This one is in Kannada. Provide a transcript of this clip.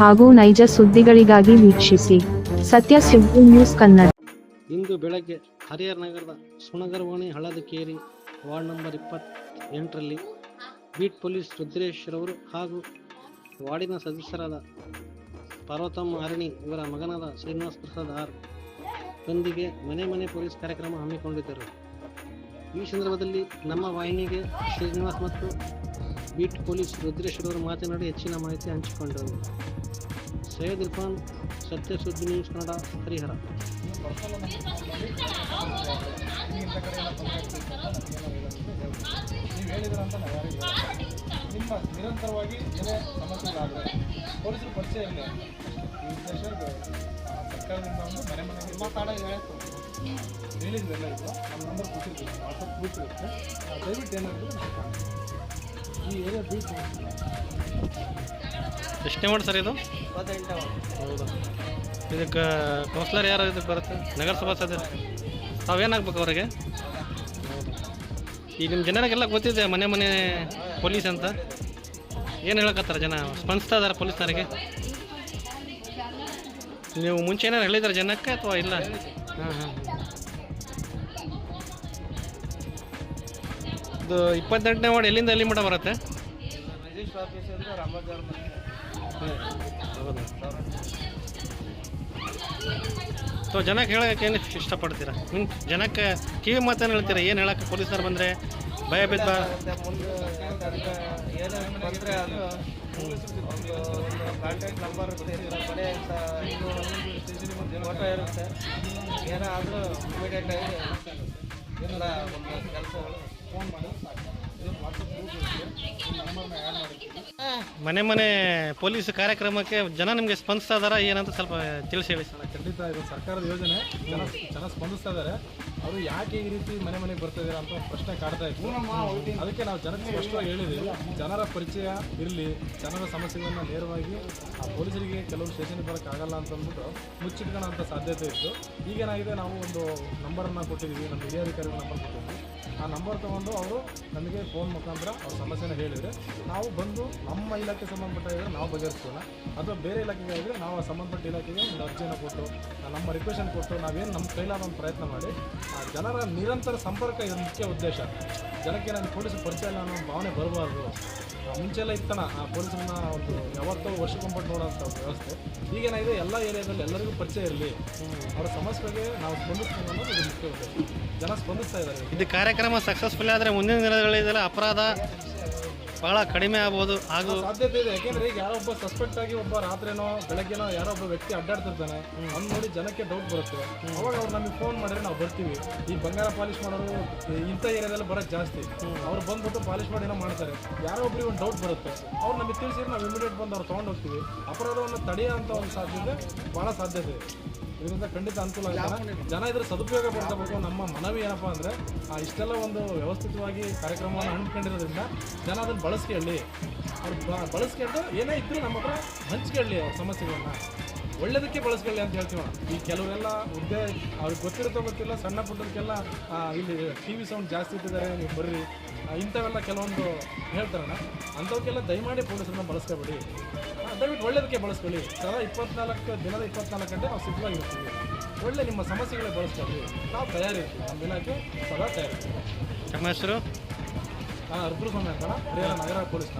ಹಾಗೂ ನೈಜ ಸುದ್ದಿಗಳಿಗಾಗಿ ವೀಕ್ಷಿಸಿ. ಸತ್ಯ ಸುದ್ದಿ ನ್ಯೂಸ್ ಕನ್ನಡ. ಇಂದು ಬೆಳಗ್ಗೆ ಹರಿಹರ ನಗರದ ಸುಣಗರವಾಣಿ ಹಳದಕೇರಿ ವಾರ್ಡ್ ನಂಬರ್ ಇಪ್ಪತ್ತೆಂಟರಲ್ಲಿ ಬೀಟ್ ಪೊಲೀಸ್ ರುದ್ರೇಶ್ ರವರು ಹಾಗೂ ವಾರ್ಡಿನ ಸದಸ್ಯರಾದ ಪಾರ್ವತಮ್ಮ ಅರಣಿ ಇವರ ಮಗನಾದ ಶ್ರೀನಿವಾಸ್ ಪ್ರಸಾದ್ ಆರ್ ಯೊಂದಿಗೆ ಮನೆ ಮನೆ ಪೊಲೀಸ್ ಕಾರ್ಯಕ್ರಮ ಹಮ್ಮಿಕೊಂಡಿದ್ದರು. ಈ ಸಂದರ್ಭದಲ್ಲಿ ನಮ್ಮ ವಾಹಿನಿಗೆ ಶ್ರೀನಿವಾಸ್ ಮತ್ತು ಬೀಟ್ ಪೊಲೀಸ್ ರುದ್ರೇಶ್ ರವರು ಮಾತನಾಡಿ ಹೆಚ್ಚಿನ ಮಾಹಿತಿ ಹಂಚಿಕೊಂಡರು. ಸೈಯದ್ ಇರ್ಫಾನ್ ಸತ್ಯ ಸುದ್ದಿ ನ್ಯೂಸ್ ಕನ್ನಡ ಹರಿಹರ. ನಿಮ್ಮ ನಿರಂತರವಾಗಿ ಏನೇ ಸಮಸ್ಯೆಗಳಾದರೆ ಪೊಲೀಸರು ಪರಿಚಯ ಇಲ್ಲ ಸರ್ಕಾರದಿಂದ ಒಂದು ಮನೆ ಮನೆಗೆ ಹೇಳ್ತಾರೆ ನಮ್ಮ ನಂಬರ್ ಕೊಟ್ಟಿರ್ತೀವಿ ವಾಟ್ಸಪ್ ಆ, ದಯವಿಟ್ಟು ಏನಾದರೂ ಎಷ್ಟನೇ ವಾರ್ಡ್ ಸರ್ ಇದು? ಇದಕ್ಕೆ ಕೌನ್ಸಿಲರ್ ಯಾರು ಇದಕ್ಕೆ ಬರುತ್ತೆ? ನಗರಸಭಾ ಸದಸ್ಯ. ತಾವೇನಾಗ್ಬೇಕು ಅವರಿಗೆ? ಈಗ ನಿಮ್ಮ ಜನರಿಗೆಲ್ಲ ಗೊತ್ತಿದೆ ಮನೆ ಮನೆ ಪೊಲೀಸ್ ಅಂತ. ಏನು ಹೇಳಕತ್ತಾರ ಜನ? ಸ್ಪಂದಿಸ್ತಾ ಇದ್ದಾರೆ ಪೊಲೀಸರಿಗೆ ನೀವು ಮುಂಚೆ ಏನಾರು ಹೇಳಿದಾರೆ ಜನಕ್ಕೆ ಅಥವಾ ಇಲ್ಲ? ಹಾಂ ಹಾಂ. ಇದು ಇಪ್ಪತ್ತೆಂಟನೇ ವಾರ್ಡ್ ಎಲ್ಲಿಂದ ಎಲ್ಲಿ ಮೇಡಮ್ ಬರುತ್ತೆ? ಸೊ ಜನಕ್ಕೆ ಹೇಳಕ್ಕೆ ಏನು ಇಷ್ಟಪಡ್ತೀರಾ? ಹ್ಞೂ ಜನಕ್ಕೆ ಕಿವಿ ಮಾತೇನು ಹೇಳ್ತೀರಾ? ಏನು ಹೇಳಕ್ಕೆ ಪೊಲೀಸರು ಬಂದರೆ ಭಯ ಬಿದ್ದ ಏನಾದರೂ ಇಮಿಡಿಯೇಟಾಗಿ ಎಲ್ಲ ಒಂದು ಕೆಲಸಗಳು ಫೋನ್ ಮಾಡಿ ಇದು ವಾಟ್ಸಪ್ ಗ್ರೂಪ್ ಇರುತ್ತೆ ಈ ನಂಬರ್ನ ಆ್ಯಡ್ ಮಾಡಿರ್ತೀವಿ ಮನೆ ಮನೆ ಪೊಲೀಸ್ ಕಾರ್ಯಕ್ರಮಕ್ಕೆ ಜನ ನಿಮಗೆ ಸ್ಪಂದಿಸ್ತಾ ಇದಾರಾ ಏನಂತ ಸ್ವಲ್ಪ ತಿಳಿಸಿ ಹೇಳಿ. ಸರ್ ಖಂಡಿತ ಇದು ಸರ್ಕಾರದ ಯೋಜನೆ. ಜನ ಜನ ಸ್ಪಂದಿಸ್ತಾ ಇದ್ದಾರೆ ಅವರು ಯಾಕೆ ಈ ರೀತಿ ಮನೆ ಮನೆಗೆ ಬರ್ತಾ ಇದ್ದಾರೆ ಅಂತ ಪ್ರಶ್ನೆ ಕಾಡ್ತಾ ಇತ್ತು. ಅದಕ್ಕೆ ನಾವು ಜನಕ್ಕೆ ಸ್ಪಷ್ಟವಾಗಿ ಹೇಳಿದ್ದೀವಿ ಜನರ ಪರಿಚಯ ಇರಲಿ ಜನರ ಸಮಸ್ಯೆಗಳನ್ನ ನೇರವಾಗಿ ಆ ಪೊಲೀಸರಿಗೆ ಕೆಲವು ಸ್ಟೇಷನ್ಗೆ ಬರೋಕ್ಕಾಗಲ್ಲ ಅಂತ ಅಂದ್ಬಿಟ್ಟು ಮುಚ್ಚಿಟ್ಕೊಳ್ಳೋಂಥ ಸಾಧ್ಯತೆ ಇತ್ತು. ಈಗೇನಾಗಿದೆ ನಾವು ಒಂದು ನಂಬರನ್ನು ಕೊಟ್ಟಿದ್ದೀವಿ ನಮ್ಮ ಹಿರಿಯ ಅಧಿಕಾರಿಗಳ ನಂಬರ್ ಕೊಟ್ಟಿದ್ದೀವಿ. ಆ ನಂಬರ್ ತೊಗೊಂಡು ಅವರು ನಮಗೆ ಫೋನ್ ಮುಖಾಂತರ ಅವ್ರ ಸಮಸ್ಯೆನ ಹೇಳಿದರೆ. ನಾವು ಬಂದು ನಮ್ಮ ಇಲಾಖೆ ಸಂಬಂಧಪಟ್ಟ ಇದ್ರೆ ನಾವು ಬಗೆಹರಿಸೋಣ ಅಥವಾ ಬೇರೆ ಇಲಾಖೆಗೆ ನಾವು ಸಂಬಂಧಪಟ್ಟ ಇಲಾಖೆಗೆ ಒಂದು ಅರ್ಜಿಯನ್ನು ಕೊಟ್ಟು ನಮ್ಮ ರಿಕ್ವೆಷನ್ ಕೊಟ್ಟು ನಾವೇನು ನಮ್ಮ ಕೈಲಾದ ಒಂದು ಪ್ರಯತ್ನ ಮಾಡಿ, ಆ ಜನರ ನಿರಂತರ ಸಂಪರ್ಕ ಇದು ಮುಖ್ಯ ಉದ್ದೇಶ. ಜನಕ್ಕೆ ನಾನು ಪೊಲೀಸ್ ಪರಿಚಯ ಇಲ್ಲ ಅನ್ನೋ ಭಾವನೆ ಬರಬಾರ್ದು. ಮುಂಚೆಲ್ಲ ಇತ್ತಣ ಆ ಪೊಲೀಸರನ್ನ ಒಂದು ಯಾವತ್ತೋ ವರ್ಷಕ್ಕೊಂಬಟ್ಟು ನೋಡೋಂಥ ವ್ಯವಸ್ಥೆ. ಈಗೇನಾಗಿದೆ ಎಲ್ಲ ಏರಿಯಾದಲ್ಲಿ ಎಲ್ಲರಿಗೂ ಪರಿಚಯ ಇರಲಿ. ಅವರ ಸಮಸ್ಯೆಗೆ ನಾವು ಸ್ಪಂದಿಸ್ತೀವಿ ಅನ್ನೋದು ಇದು ಮುಖ್ಯ ಉದ್ದೇಶ. ಜನ ಸ್ಪಂದಿಸ್ತಾ ಇದ್ದಾರೆ. ಇದು ಕಾರ್ಯಕ್ರಮ ಸಕ್ಸಸ್ಫುಲ್ ಆದರೆ ಮುಂದಿನ ದಿನಗಳಿದೆಲ್ಲ ಅಪರಾಧ ಭಾಳ ಕಡಿಮೆ ಆಗ್ಬೋದು. ಹಾಗೂ ಸಾಧ್ಯತೆ ಇದೆ. ಯಾಕೆಂದ್ರೆ ಈಗ ಯಾರೋ ಒಬ್ಬ ಸಸ್ಪೆಕ್ಟ್ ಆಗಿ ಒಬ್ಬ ರಾತ್ರಿನೋ ಬೆಳಗ್ಗೆನೋ ಯಾರೋ ಒಬ್ಬ ವ್ಯಕ್ತಿ ಅಡ್ಡಾಡ್ತಿರ್ತಾನೆ. ಅವ್ನು ನೋಡಿ ಜನಕ್ಕೆ ಡೌಟ್ ಬರುತ್ತೆ. ಅವಾಗ ಅವ್ರು ನಮಗೆ ಫೋನ್ ಮಾಡಿದ್ರೆ ನಾವು ಬರ್ತೀವಿ. ಈ ಬಂಗಾರ ಪಾಲಿಶ್ ಮಾಡೋರು ಇಂಥ ಏರಿಯಾದಲ್ಲಿ ಬರೋದು ಜಾಸ್ತಿ. ಅವ್ರು ಬಂದ್ಬಿಟ್ಟು ಪಾಲಿಶ್ ಮಾಡಿ ಏನೋ ಮಾಡ್ತಾರೆ. ಯಾರೋ ಒಬ್ರಿಗೆ ಒಂದು ಡೌಟ್ ಬರುತ್ತೆ. ಅವ್ರು ನಮಗೆ ತಿಳಿಸಿದ್ರೆ ನಾವು ಇಮಿಡಿಯೇಟ್ ಬಂದು ಅವ್ರು ತೊಗೊಂಡು ಹೋಗ್ತೀವಿ. ಅಪರಾಧವನ್ನು ತಡೆಯೋ ಅಂತ ಒಂದು ಸಾಧ್ಯತೆ ಭಾಳ ಸಾಧ್ಯತೆ. ಇದೆ ಇದರಿಂದ ಖಂಡಿತ ಅನುಕೂಲ ಆಗುತ್ತೆ. ಜನ ಇದ್ರ ಸದುಪಯೋಗ ಪಡ್ಕೋಬೇಕು. ನಮ್ಮ ಮನವಿ ಏನಪ್ಪ ಅಂದರೆ ಇಷ್ಟೆಲ್ಲ ಒಂದು ವ್ಯವಸ್ಥಿತವಾಗಿ ಕಾರ್ಯಕ್ರಮವನ್ನು ಹಮ್ಮಿಕೊಂಡಿರೋದ್ರಿಂದ ಜನ ಅದನ್ನು ಬಳಸ್ಕೊಳ್ಳಿ ಅವ್ರು ಬಳಸ್ಕೊಂಡು ಏನೇ ಇದ್ದರೂ ನಮ್ಮ ಹತ್ರ ಹಂಚ್ಕೊಳ್ಳಿ ಅವ್ರ ಸಮಸ್ಯೆಗಳನ್ನ. ಒಳ್ಳೇದಕ್ಕೆ ಬಳಸ್ಕೊಳ್ಳಿ ಅಂತ ಹೇಳ್ತೀವಿ. ಈ ಕೆಲವರೆಲ್ಲ ಹುದ್ದೆ ಅವ್ರಿಗೆ ಗೊತ್ತಿರುತ್ತೋ ಗೊತ್ತಿಲ್ಲ, ಸಣ್ಣ ಪುಟ್ಟದಕ್ಕೆಲ್ಲ ಇಲ್ಲಿ ಟಿ ವಿ ಸೌಂಡ್ ಜಾಸ್ತಿ ಇಟ್ಟಿದ್ದಾರೆ, ನೀವು ಬರ್ರಿ. ಇಂಥವೆಲ್ಲ ಕೆಲವೊಂದು ಹೇಳ್ತಾರಣ್ಣ ಅಂಥವಕ್ಕೆಲ್ಲ ದಯಮಾಡಿ ಪೊಲೀಸರನ್ನ ಬಳಸ್ಕೊಬೇಡಿ. ದಯವಿಟ್ಟು ಒಳ್ಳೇದಕ್ಕೆ ಬಳಸ್ಕೊಳ್ಳಿ. ಸದಾ ಇಪ್ಪತ್ನಾಲ್ಕು, ದಿನದ ಇಪ್ಪತ್ನಾಲ್ಕು ಗಂಟೆ ನಾವು ಸಿದ್ಧವಾಗಿರ್ತೀವಿ ಒಳ್ಳೆ ನಿಮ್ಮ ಸಮಸ್ಯೆಗಳೇ ಬಳಸ್ಕೊಳ್ಳಿ. ನಾವು ತಯಾರಿರ್ತೀವಿ. ನಮ್ಮ ದಿನಕ್ಕೆ ಸದಾ ತಯಾರಿರ್ತೀವಿ. అర్పులు ఉన్నాయి కదా నగర పోలీస్